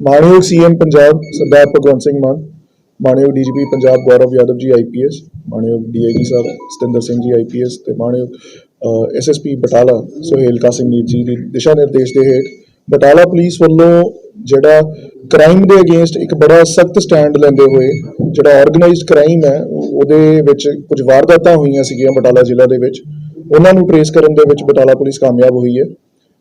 ਮਾਣਯੋਗ ਸੀਐਮ ਪੰਜਾਬ ਸਰਦਾਰ ਭਗਵੰਤ ਸਿੰਘ ਮਾਨ, ਮਾਣਯੋਗ DGP Punjab Gaurav Yadav ji IPS ਮਾਣਯੋਗ ਡੀਆਈਜੀ ਸਾਹਿਬ ਸਤਿੰਦਰ ਸਿੰਘ ਜੀ ਆਈਪੀਐਸ ਤੇ ਮਾਣਯੋਗ ਐਸਐਸਪੀ ਬਟਾਲਾ ਸੁਹੇਲ ਕਾਸਿਮਨੀਤ ਜੀ ਦੀ ਦਿਸ਼ਾ ਨਿਰਦੇਸ਼ ਦੇ ਹੇਠ ਬਟਾਲਾ ਪੁਲਿਸ ਵੱਲੋਂ ਜਿਹੜਾ ਕ੍ਰਾਈਮ ਦੇ ਅਗੇਂਸਟ ਇੱਕ ਬੜਾ ਸਖਤ ਸਟੈਂਡ ਲੈਂਦੇ ਹੋਏ ਜਿਹੜਾ ਆਰਗੇਨਾਈਜ਼ਡ ਕ੍ਰਾਈਮ ਹੈ, ਉਹਦੇ ਵਿੱਚ ਕੁਝ ਵਾਰਦਾਤਾਂ ਹੋਈਆਂ ਸੀਗੀਆਂ ਬਟਾਲਾ ਜ਼ਿਲ੍ਹਾ ਦੇ ਵਿੱਚ। ਉਹਨਾਂ ਨੂੰ ਟਰੇਸ ਕਰਨ ਦੇ ਵਿੱਚ ਬਟਾਲਾ ਪੁਲਿਸ ਕਾਮਯਾਬ ਹੋਈ ਹੈ।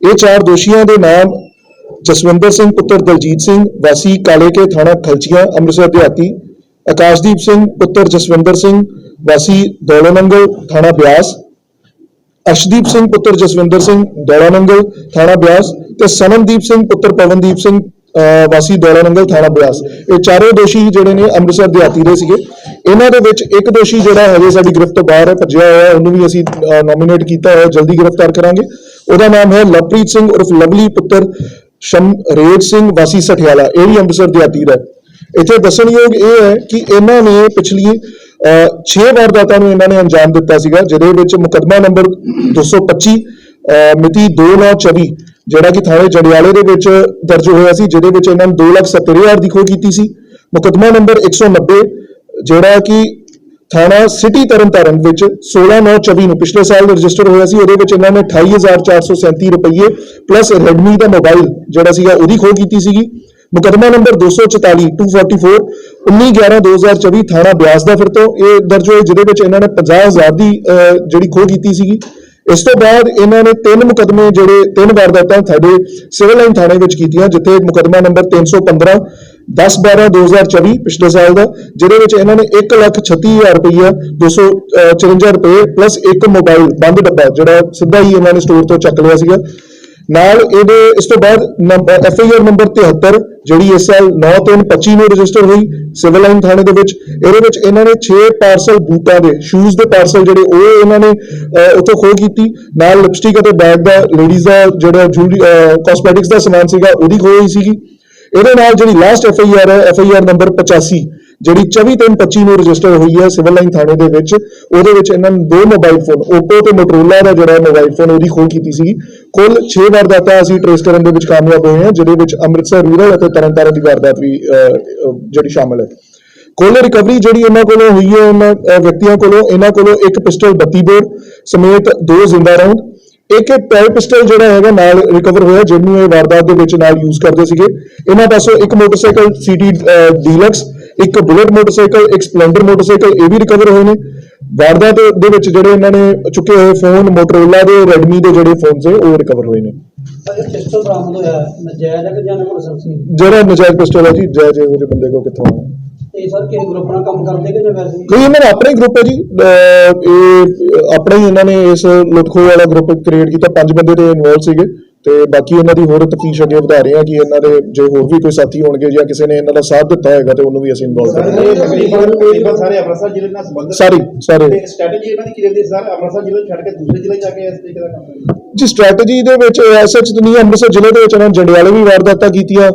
ਇਹ ਚਾਰ ਦੋਸ਼ੀਆਂ ਦੇ ਨਾਮ ਜਸਵਿੰਦਰ ਸਿੰਘ ਪੁੱਤਰ ਦਲਜੀਤ ਸਿੰਘ ਵਾਸੀ ਕਾਲੇਕੇ ਥਾਣਾ ਖਲਚੀਆਂ ਅੰਮ੍ਰਿਤਸਰ ਦਿਹਾਤੀ ਆਕਾਸ਼ਦੀਪ ਸਿੰਘ ਪੁੱਤਰ ਜਸਵਿੰਦਰ ਸਿੰਘ ਵਾਸੀ ਦੌਲਨੰਗਲ ਥਾਣਾ ਬਿਆਸ ਅਰਸ਼ਦੀਪ ਸਿੰਘ ਪੁੱਤਰ ਜਸਵਿੰਦਰ ਸਿੰਘ ਦੌਲਾਨੰਗਲ ਥਾਣਾ ਬਿਆਸ ਤੇ ਸਨਮਦੀਪ ਸਿੰਘ ਪੁੱਤਰ ਪਵਨਦੀਪ ਸਿੰਘ ਅਹ, ਵਾਸੀ ਦੌਲਾਨੰਗਲ ਥਾਣਾ ਬਿਆਸ। ਇਹ ਚਾਰੋਂ ਦੋਸ਼ੀ ਜਿਹੜੇ ਨੇ ਅੰਮ੍ਰਿਤਸਰ ਦਿਹਾਤੀ ਦੇ ਸੀਗੇ। ਇਹਨਾਂ ਦੇ ਵਿੱਚ ਇੱਕ ਦੋਸ਼ੀ ਜਿਹੜਾ ਹਜੇ ਸਾਡੀ ਗ੍ਰਿਫਤ ਤੋਂ ਬਾਹਰ ਹੈ ਭੱਜਿਆ ਹੋਇਆ ਹੈ, ਉਹਨੂੰ ਵੀ ਅਸੀਂ ਨੋਮੀਨੇਟ ਕੀਤਾ ਹੋਇਆ ਜਲਦੀ ਗ੍ਰਿਫਤਾਰ ਕਰਾਂਗੇ। ਉਹਦਾ ਨਾਮ ਹੈ ਲਵਪ੍ਰੀਤ ਸਿੰਘ ਉਰਫ ਲਵਲੀ ਪੁੱਤਰ ਸ਼ਮਰੇਜ ਸਿੰਘ ਵਾਸੀ ਸਠਿਆਲਾ ਇਹ ਵੀ ਅੰਮ੍ਰਿਤਸਰ ਦਿਹਾਤੀ ਦਾ ਇੱਥੇ ਦੱਸਣਯੋਗ ਇਹ ਹੈ ਕਿ ਇਹਨਾਂ ਨੇ ਪਿਛਲੀ 6 ਵਾਰਦਾਤਾਂ ਨੂੰ ਇਹਨਾਂ ਨੇ ਅੰਜਾਮ ਦਿੱਤਾ ਸੀਗਾ ਜਿਹਦੇ ਵਿੱਚ ਮੁਕੱਦਮਾ ਨੰਬਰ 225 ਅਹ, ਮਿਤੀ 2924 ਜਿਹੜਾ ਕਿ ਥਾਣੇ ਜੜਿਆਲੇ ਦੇ ਵਿੱਚ ਦਰਜ ਹੋਇਆ ਸੀ ਜਿਹਦੇ ਵਿੱਚ ਇਹਨਾਂ ਨੇ 270000 ਦੀ ਖੋਹ ਕੀਤੀ ਸੀ। ਮੁਕੱਦਮਾ ਨੰਬਰ 190 ਜਿਹੜਾ ਕਿ ਥਾਣਾ ਸਿਟੀ ਤਰਨਤਾਰਨ ਵਿੱਚ 16924 ਨੂੰ ਪਿਛਲੇ ਸਾਲ ਰਜਿਸਟਰ ਹੋਇਆ ਸੀ ਉਹਦੇ ਵਿੱਚ ਇਹਨਾਂ ਨੇ 28437 ਰੁਪਏ ਪਲੱਸ ਰੈਡਮੀ ਦਾ ਮੋਬਾਈਲ ਜਿਹੜਾ ਸੀਗਾ ਉਹਦੀ ਖੋਹ ਕੀਤੀ ਸੀਗੀ। ਮੁਕੱਦਮਾ ਨੰਬਰ 244 244 19/11/2024 ਥਾਣਾ ਬਿਆਸ ਦਾ ਫਿਰ ਤੋਂ। ਇਹ ਦਰਜ ਹੋਇਆ ਜਿਹਦੇ ਵਿੱਚ ਇਹਨਾਂ ਨੇ 50000 ਦੀ ਅਹ, ਜਿਹੜੀ ਖੋਹ ਕੀਤੀ ਸੀਗੀ। ਇਸ ਤੋਂ ਬਾਅਦ ਇਹਨਾਂ ਨੇ ਤਿੰਨ ਮੁਕੱਦਮੇ ਜਿਹੜੇ ਤਿੰਨ ਵਾਰਦਾਤਾਂ ਸਾਡੇ ਸਿਵਲ ਲਾਈਨ ਥਾਣੇ ਵਿੱਚ ਕੀਤੀਆਂ ਜਿੱਥੇ ਮੁਕੱਦਮਾ ਨੰਬਰ 315 10 12 2024 ਪਿਛਲੇ ਸਾਲ ਦਾ ਜਿਹਦੇ ਵਿੱਚ ਇਹਨਾਂ ਨੇ 136000 ਰੁਪਈਆ 254 ਰੁਪਏ ਪਲੱਸ ਇੱਕ ਮੋਬਾਈਲ ਬੰਦ ਡੱਬਾ ਜਿਹੜਾ ਸਿੱਧਾ ਹੀ ਇਹਨਾਂ ਨੇ ਸਟੋਰ ਤੋਂ ਚੱਕ ਲਿਆ ਸੀਗਾ। ਨਾਲ ਇਹਦੇ ਇਸ ਤੋਂ ਬਾਅਦ ਨੰਬਰ ਨੰਬਰ 73 ਜਿਹੜੀ ਇਸ ਸਾਲ 9/3/25 ਨੂੰ ਰਜਿਸਟਰ ਹੋਈ ਸਿਵਲ ਲਾਈਨ ਥਾਣੇ ਦੇ ਵਿੱਚ ਇਹਦੇ ਵਿੱਚ ਇਹਨਾਂ ਨੇ 6 ਪਾਰਸਲ ਬੂਟਾਂ ਦੇ ਸ਼ੂਜ਼ ਦੇ ਪਾਰਸਲ ਜਿਹੜੇ ਉਹ ਇਹਨਾਂ ਨੇ ਅਹ, ਉੱਥੋਂ ਖੋਹ ਕੀਤੀ। ਨਾਲ ਲਿਪਸਟਿਕ ਅਤੇ ਬੈਗ ਦਾ ਲੇਡੀਜ਼ ਦਾ ਜਿਹੜਾ ਜੂਲਰੀ ਕਾਸਮੈਟਿਕਸ ਦਾ ਸਮਾਨ ਸੀਗਾ ਉਹਦੀ ਖੋਹ ਹੋਈ ਸੀਗੀ। ਇਹਦੇ ਨਾਲ ਜਿਹੜੀ ਲਾਸਟ ਐਫ ਆਈ ਆਰ ਹੈ ਐਫ ਆਈ ਆਰ ਨੰਬਰ 85 ਜਿਹੜੀ 24/3/25 ਨੂੰ ਰਜਿਸਟਰ ਹੋਈ ਹੈ ਸਿਵਲ ਲਾਈਨ ਥਾਣੇ ਦੇ ਵਿੱਚ, ਉਹਦੇ ਵਿੱਚ ਇਹਨਾਂ ਨੇ ਦੋ ਮੋਬਾਈਲ ਫੋਨ ਓਪੋ ਤੇ ਮੋਟਰੋਲਾ ਦਾ ਜਿਹੜਾ ਮੋਬਾਈਲ ਫੋਨ ਉਹਦੀ ਖੋਹ ਕੀਤੀ ਸੀਗੀ। ਕੁੱਲ 6 ਵਾਰਦਾਤਾਂ ਅਸੀਂ ਟ੍ਰੇਸ ਕਰਨ ਦੇ ਵਿੱਚ ਕਾਮਯਾਬ ਹੋਏ ਹਾਂ, ਜਿਹਦੇ ਵਿੱਚ ਅੰਮ੍ਰਿਤਸਰ ਰੂਰਲ ਅਤੇ ਤਰਨਤਾਰਨ ਦੀ ਵਾਰਦਾਤ ਵੀ ਜਿਹੜੀ ਸ਼ਾਮਲ ਹੈ। ਕੁੱਲ ਰਿਕਵਰੀ ਜਿਹੜੀ ਇਹਨਾਂ ਕੋਲੋਂ ਹੋਈ ਹੈ ਉਹਨਾਂ ਵਿਅਕਤੀਆਂ ਕੋਲੋਂ, ਇਹਨਾਂ ਕੋਲੋਂ ਇੱਕ ਪਿਸਟਲ 32 ਬੋਰ, ਸਮੇਤ ਦੋ ਜ਼ਿੰਦਾ ਰਾਉਂਡ ਇੱਕ ਪੈਰ ਪਿਸਟਲ ਜਿਹੜਾ ਹੈਗਾ ਨਾਲ ਰਿਕਵਰ ਹੋਇਆ ਜਿਹਨੂੰ ਇਹ ਵਾਰਦਾਤ ਦੇ ਵਿੱਚ ਨਾਲ ਯੂਜ਼ ਕਰਦੇ ਸੀਗੇ। ਇਹਨਾਂ ਪਾਸੋਂ ਇੱਕ ਮੋਟਰਸਾਈਕਲ ਸੀਟੀ ਡੀਲਕਸ ਇੱਕ ਬੁਲਟ ਮੋਟਰਸਾਈਕਲ ਇੱਕ ਸਪਲੈਂਡਰ ਮੋਟਰਸਾਈਕਲ ਇਹ ਵੀ ਰਿਕਵਰ ਹੋਏ ਨੇ। ਵਾਰਦਾਤ ਦੇ ਵਿੱਚ ਜਿਹੜੇ ਇਹਨਾਂ ਨੇ ਚੁੱਕੇ ਹੋਏ ਫੋਨ ਮੋਟਰੋਲਾ ਦੇ ਰੈਡਮੀ ਦੇ ਜਿਹੜੇ ਫੋਨਸ ਹੈ ਉਹ ਰਿਕਵਰ ਹੋਏ ਨੇ। ਜਿਹੜਾ ਨਜਾਇਜ਼ ਪਿਸਟਲ ਹੈ ਜੀ ਜੈ ਜੈ ਉਹਦੇ ਬੰਦੇ ਕੋ ਕਿੱਥੋਂ ਆਇਆ ਇਹ ਸਰ ਕਿਸੇ ਗਰੁੱਪ ਨਾਲ ਕੰਮ ਕਰਦੇ ਕਿ ਜਾਂ ਵੈਸੇ? ਹੀ? ਕੋਈ ਇਹਨਾਂ ਦਾ ਆਪਣਾ ਹੀ ਗਰੁੱਪ ਹੈ ਜੀ। ਅਹ, ਇਹ ਆਪਣਾ ਹੀ ਇਹਨਾਂ ਨੇ ਇਸ ਲੁੱਟਖੋ ਵਾਲਾ ਗਰੁੱਪ ਕ੍ਰੀਏਟ ਕੀਤਾ। ਪੰਜ ਬੰਦੇ ਦੇ ਇਨਵੋਲਵ ਸੀਗੇ। ਤੇ ਬਾਕੀ ਇਹਨਾਂ ਦੀ ਹੋਰ ਤਫਤੀਸ਼ ਅੱਗੇ ਵਧਾ ਰਹੇ ਹਾਂ ਕਿ ਇਹਨਾਂ ਦੇ ਜੇ ਹੋਰ ਵੀ ਕੋਈ ਸਾਥੀ ਹੋਣਗੇ ਜਾਂ ਕਿਸੇ ਨੇ ਇਹਨਾਂ ਦਾ ਸਾਥ ਦਿੱਤਾ ਹੋਏਗਾ ਤੇ ਉਹਨੂੰ ਵੀ ਅਸੀਂ ਇਨਵੋਲਵ ਕਰਾਂਗੇ। ਤਕਰੀਬਨ ਸਾਰੇ ਅੰਮ੍ਰਿਤਸਰ ਜ਼ਿਲ੍ਹੇ ਨਾਲ ਸੰਬੰਧਿਤ ਸਾਰੀ ਸਾਰੇ। ਤੇ ਸਟ੍ਰੈਟਜੀ ਇਹਨਾਂ ਦੀ ਕੀ ਰਹਿੰਦੀ ਸਰ ਅੰਮ੍ਰਿਤਸਰ ਜ਼ਿਲ੍ਹੇ ਛੱਡ ਕੇ ਦੂਸਰੇ ਜ਼ਿਲ੍ਹੇ ਜਾ ਕੇ ਇਸ ਤਰੀਕੇ ਦਾ ਕੰਮ ਜੀ ਸਟ੍ਰੈਟਜੀ ਦੇ ਵਿੱਚ ਐਸਐਚ ਨਹੀਂ ਹੈ, ਅੰਮ੍ਰਿਤਸਰ ਜ਼ਿਲ੍ਹੇ ਦੇ ਵਿੱਚ ਇਹਨਾਂ ਨੇ ਜੰਡਿਆਲੇ ਵੀ ਵਾਰਦਾਤਾਂ ਕੀਤੀਆਂ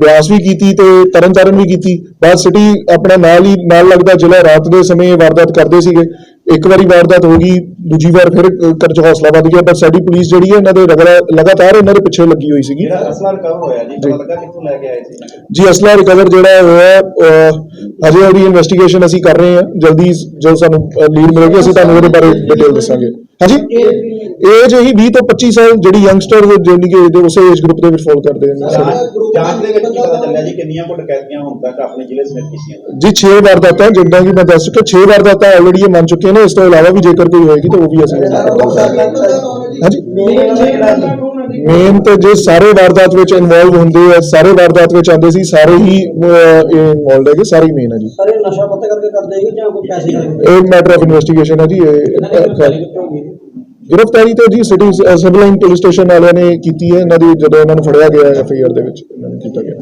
ਬਿਆਸ ਵੀ ਕੀਤੀ ਤੇ ਤਰਨਤਾਰਨ ਵੀ ਕੀਤੀ। ਬਾਅਦ ਸਿਟੀ ਆਪਣਾ ਨਾਲ ਹੀ ਨਾਲ ਲੱਗਦਾ ਜ਼ਿਲ੍ਹਾ ਰਾਤ ਦੇ ਸਮੇਂ ਵਾਰਦਾਤ ਕਰਦੇ ਸੀਗੇ। ਇੱਕ ਵਾਰੀ ਵਾਰਦਾਤ ਹੋ ਗਈ ਦੂਜੀ ਵਾਰ ਫਿਰ ਕਰਜ ਹੌਸਲਾ ਵੱਧ ਗਿਆ ਪਰ ਸਾਡੀ ਪੁਲਿਸ ਜਿਹੜੀ ਹੈ ਇਹਨਾਂ ਦੇ ਰਗੜਾ ਲਗਾਤਾਰ ਇਹਨਾਂ ਦੇ ਪਿੱਛੇ ਲੱਗੀ ਹੋਈ ਸੀਗੀ। ਜਿਹੜਾ ਅਸਲਾ ਰਿਕਵਰ ਹੋਇਆ ਜੀ ਪਤਾ ਲੱਗਾ ਕਿੱਥੋਂ ਲੈ ਕੇ ਆਏ ਸੀ? ਜੀ ਅਸਲਾ ਰਿਕਵਰ ਜਿਹੜਾ ਹੋਇਆ ਅਜੇ ਉਹਦੀ ਇਨਵੈਸਟੀਗੇਸ਼ਨ ਅਸੀਂ ਕਰ ਰਹੇ ਹਾਂ। ਜਲਦੀ ਜੋ ਸਾਨੂੰ ਲੀਡ ਮਿਲੇਗੀ ਅਸੀਂ ਤੁਹਾਨੂੰ ਉਹਦੇ ਬਾਰੇ ਡਿਟੇਲ ਦੱਸਾਂਗੇ। ਹਾਂਜੀ? ਏਜ ਇਹੀ 20 ਤੋਂ 25 ਸਾਲ ਜਿਹੜੀ ਯੰਗਸਟਰ ਜਿਹੜੀ ਕਿ ਇਹਦੇ ਉਸੇ ਏਜ ਗਰੁੱਪ ਦੇ ਵਿੱਚ ਫਾਲ ਕਰਦੇ ਨੇ। ਸਾਰੇ। ਜਾਂਚ ਦੇ ਵਿੱਚ ਪਤਾ ਚੱਲਿਆ ਜੀ ਕਿੰਨੀਆਂ ਡਕੈਤੀਆਂ ਹੁਣ ਤੱਕ ਆਪਣੇ ਜ਼ਿਲ੍ਹੇ ਸਮੇਤ ਕੀਤੀਆਂ ਜੀ 6 ਵਾਰਦਾਤਾਂ ਜਿੱਦਾਂ ਕਿ ਮੈਂ ਦੱਸ ਚੁੱਕਿਆ 6 ਵਾਰਦਾਤਾਂ ਆਲਰੇਡੀ ਇਹ ਮੰਨ ਚੁੱਕੇ ਨੇ ਇਸ ਤੋਂ ਇਲਾਵਾ ਵੀ ਜੇਕਰ ਕੋਈ ਹੋਏਗੀ ਤਾਂ ਉਹ ਵੀ ਅਸੀਂ ਮੇਨ ਤੇ ਜੇ ਸਾਰੇ ਵਾਰਦਾਤ ਵਿੱਚ ਇਨਵੋਲਵ ਹੁੰਦੇ ਆ ਸਾਰੇ ਵਾਰਦਾਤ ਵਿੱਚ ਆਉਂਦੇ ਸੀ ਸਾਰੇ ਹੀ ਇਨਵੋਲਵ ਹੈਗੇ ਸਾਰੇ ਹੀ ਮੇਨ ਹੈ ਜੀ। ਸਰ ਨਸ਼ਾ ਪੱਤੇ ਕਰਕੇ ਕਰਦੇ ਹੈਗੇ ਜਾਂ ਕੋਈ ਪੈਸੇ ਕਰਕੇ? ਇਹ ਮੈਟਰ ਆਫ ਇਨਵੈਸਟੀਗੇਸ਼ਨ ਹੈ ਜੀ ਗ੍ਰਿਫਤਾਰੀ ਤਾਂ ਜੀ ਸਿਟੀ ਲਾਈਨ ਪੁਲਿਸ ਸਟੇਸ਼ਨ ਵਾਲਿਆਂ ਨੇ ਕੀਤੀ ਹੈ ਇਹਨਾਂ ਦੀ ਜਦੋਂ ਇਹਨਾਂ ਨੂੰ ਫੜਿਆ ਗਿਆ ਐਫ ਆਈ ਆਰ ਦੇ ਵਿੱਚ ਇਹਨਾਂ ਨੂੰ ਕੀਤਾ ਗਿਆ।